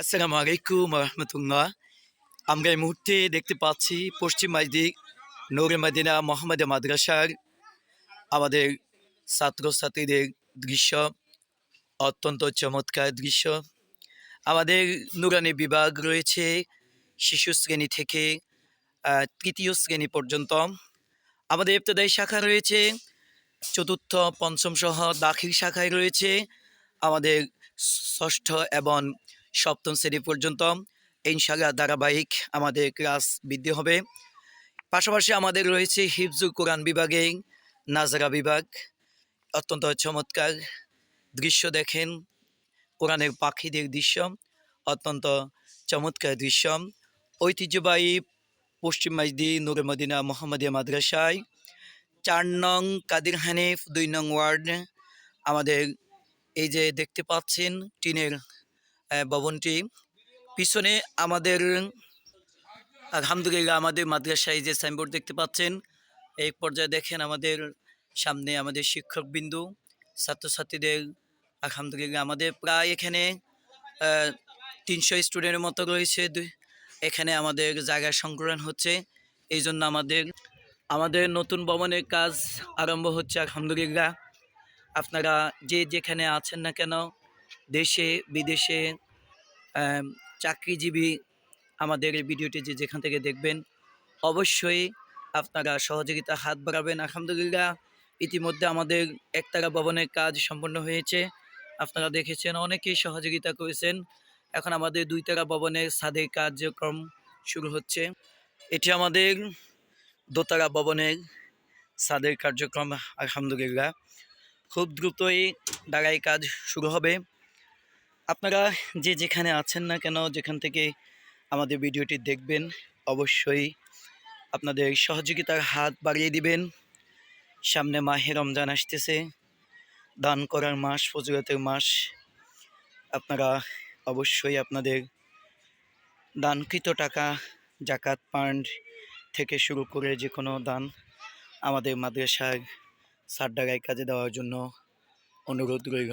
আসসালামু আলাইকুম রহমতুল্লাহ। আমরা এই মুহূর্তে দেখতে পাচ্ছি পশ্চিম মাইদিক নৌরে মাদিনা মোহাম্মদ মাদ্রাসার আমাদের ছাত্রছাত্রীদের দৃশ্য, অত্যন্ত চমৎকার দৃশ্য। আমাদের নুরানি বিভাগ রয়েছে শিশু শ্রেণি থেকে তৃতীয় শ্রেণি পর্যন্ত। আমাদের ইবতদায়ী শাখা রয়েছে, চতুর্থ, পঞ্চম সহ দাখিল শাখায় রয়েছে। আমাদের ষষ্ঠ এবং সপ্তম শ্রেণি পর্যন্ত ইনশাল্লাহ ধারাবাহিক আমাদের ক্লাস বৃদ্ধি হবে। পাশাপাশি আমাদের রয়েছে হিফজুল কোরআন বিভাগে নাজরা বিভাগ। অত্যন্ত চমৎকার দৃশ্য দেখেন। কোরআনের পাখিদের দৃশ্য অত্যন্ত চমৎকার দৃশ্য। ঐতিহ্যবাহী পশ্চিম মাইদি নুরে মদিনা মোহাম্মদিয়া মাদ্রাসায় চার নং কাদির হানিফ, দুই নং ওয়ার্ড আমাদের এই যে দেখতে পাচ্ছেন টিনের ভবনটি। পিছনে আমাদের, আলহামদুলিল্লাহ আমাদের মাদ্রাসায় যে সাইনবোর্ড দেখতে পাচ্ছেন, এই পর্যায়ে দেখেন আমাদের সামনে আমাদের শিক্ষকবিন্দু, ছাত্রছাত্রীদের, আলহামদুলিল্লাহ আমাদের প্রায় এখানে তিনশো স্টুডেন্টের মতো রয়েছে এখানে আমাদের জায়গা সংগ্রহণ হচ্ছে, এই জন্য আমাদের আমাদের নতুন ভবনের কাজ আরম্ভ হচ্ছে, আলহামদুলিল্লাহ। আপনারা যে যেখানে আছেন না কেন দেশে, বিদেশে চাকরিজীবী আমাদের এই ভিডিওটি যে যেখান থেকে দেখবেন, অবশ্যই আপনারা সহযোগিতা হাত বাড়াবেন। আলহামদুলিল্লাহ, ইতিমধ্যে আমাদের একতারা ভবনের কাজ সম্পন্ন হয়েছে। আপনারা দেখেছেন, অনেকেই সহযোগিতা করেছেন। এখন আমাদের দুই তারা ভবনের ছাদের কার্যক্রম শুরু হচ্ছে। এটি আমাদের দোতারা ভবনের ছাদের কার্যক্রম, আলহামদুলিল্লাহ। খুব দ্রুতই দাঁড়াই কাজ শুরু হবে। আপনারা যে যেখানে আছেন না কেন, যেখান থেকে আমাদের ভিডিওটি দেখবেন, অবশ্যই আপনাদের সহযোগিতার হাত বাড়িয়ে দিবেন। সামনে মাহে রমজান আসতেছে, দান করার মাস, ফজিলতের মাস। আপনারা অবশ্যই আপনাদের দানকৃত টাকা, জাকাত, পান্ড থেকে শুরু করে যে কোনো দান আমাদের মাদ্রাসার সারডাগায় কাজে দেওয়ার জন্য অনুরোধ রইল।